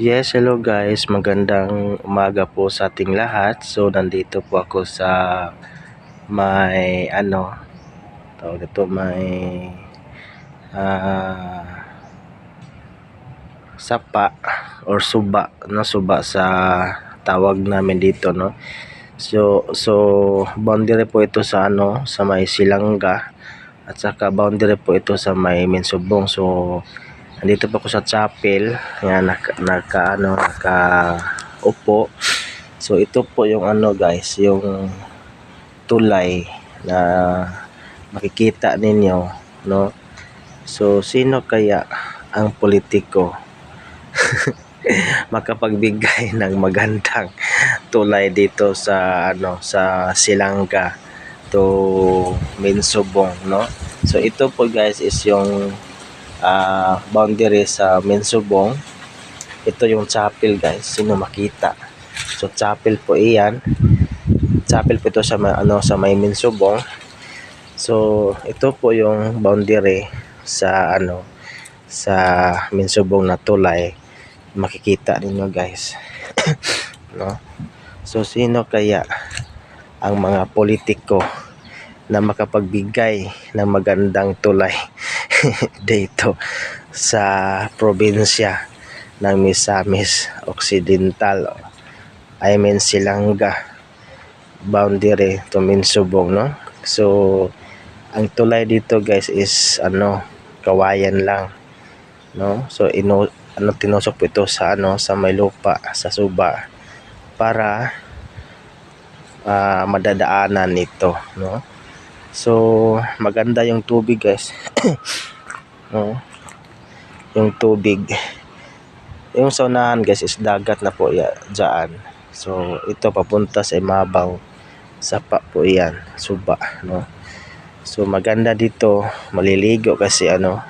Yes, hello guys. Magandang umaga po sa ating lahat. So, nandito po ako sa may ano, tawag ito, may ah sapa or suba, no? Suba sa tawag namin dito, no? So, so boundary po ito sa ano, sa may Silanga at saka boundary po ito sa may Minsubong. So, Nandito pa ako sa chapel. Yan, naka, naka ano. So, ito po yung ano guys, yung tulay na makikita ninyo, no? So, sino kaya ang politiko makapagbigay ng magandang tulay dito sa ano sa Silanga to Minsubong, no? So, ito po guys is yung uh, boundary sa Mensubong. Ito yung chapel guys, sino makita. So chapel po iyan. Chapel po ito sa ano sa may Mensubong. So ito po yung boundary sa ano sa Mensubong na tulay. Makikita ninyo guys. no? So sino kaya ang mga politiko na makapagbigay ng magandang tulay dito sa probinsya ng Misamis Occidental. I mean Silanga. Boundary to Minsubong no? So ang tulay dito guys is ano kawayan lang no? So ino ano tinusok po ito sa ano sa may lupa sa suba para uh, madadaanan nito no? So, maganda yung tubig guys. no? Yung tubig. Yung saunahan guys is dagat na po ya, dyan. So, ito papunta sa imabaw. Sapa po yan. Suba. No? So, maganda dito. Maliligo kasi ano,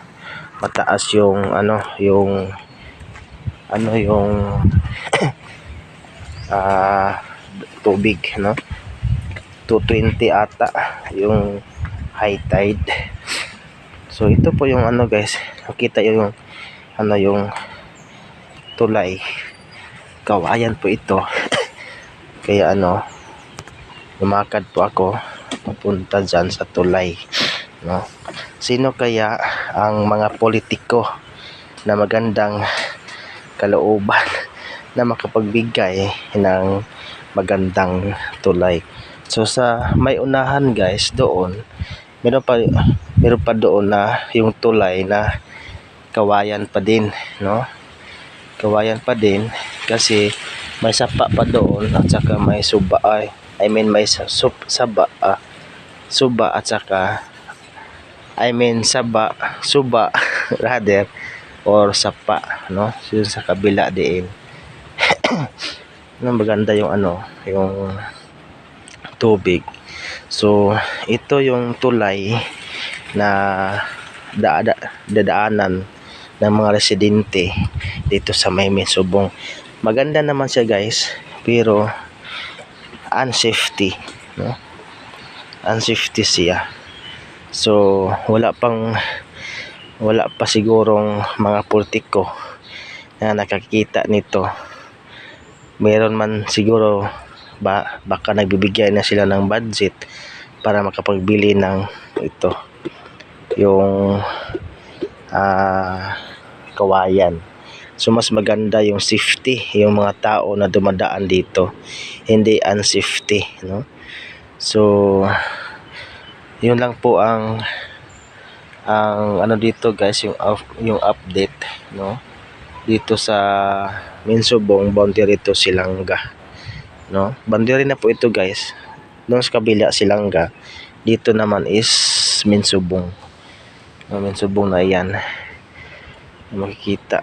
mataas yung ano, yung ano yung uh, tubig, no? 220 ata yung high tide so ito po yung ano guys. Nakita yung ano yung tulay. Kawayan po ito. Kaya ano lumakad po ako papunta dyan sa tulay no? sino kaya ang mga politiko na magandang kalooban na makapagbigay ng magandang tulay? So sa may unahan guys doon, meron pa meron pa doon na yung tulay na kawayan pa din, no? Kawayan pa din kasi may sapa pa doon at saka may suba ay I mean may sub, saba ah, suba at saka I mean saba suba rather or sapa no so, sa kabila din no, maganda yung ano yung tubig. So, ito yung tulay na daada, dadaanan ng mga residente dito sa Mayme Subong. Maganda naman siya guys, pero unsafety, no? Unsafety siya. So, wala pang wala pa sigurong mga politiko na nakakita nito. Meron man siguro ba, baka nagbibigay na sila ng budget para makapagbili ng ito yung uh, kawayan. So mas maganda yung safety yung mga tao na dumadaan dito hindi unsafety no? So yun lang po ang ang ano dito guys yung yung update no? Dito sa Minsubong boundary to Silanga no? Bandiri na po ito guys. Doon sa kabila silangga dito naman is minsubong no, minsubong na yan makikita.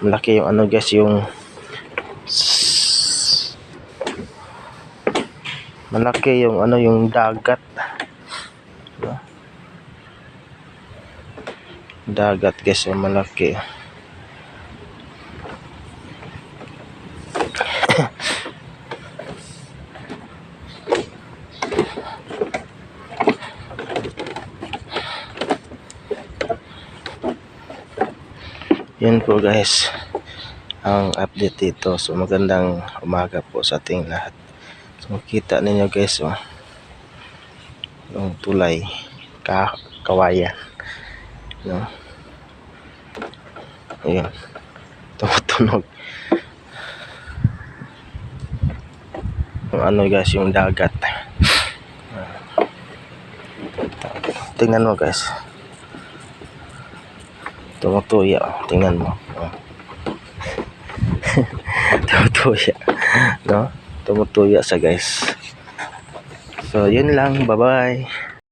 Malaki yung ano guys yung malaki yung ano yung dagat. No? dagat guys yung malaki Yan po guys. ang update dito. So magandang umaga po sa ating lahat. So kita ninyo guys oh. Yung tulay ka kawayan. No? Ayun. Tumutunog. Yung ano guys, yung dagat. Tingnan mo guys. Tumutuya. Tingnan mo. Tumutuya. No? Tumutuya sa guys. So, yun lang. Bye-bye.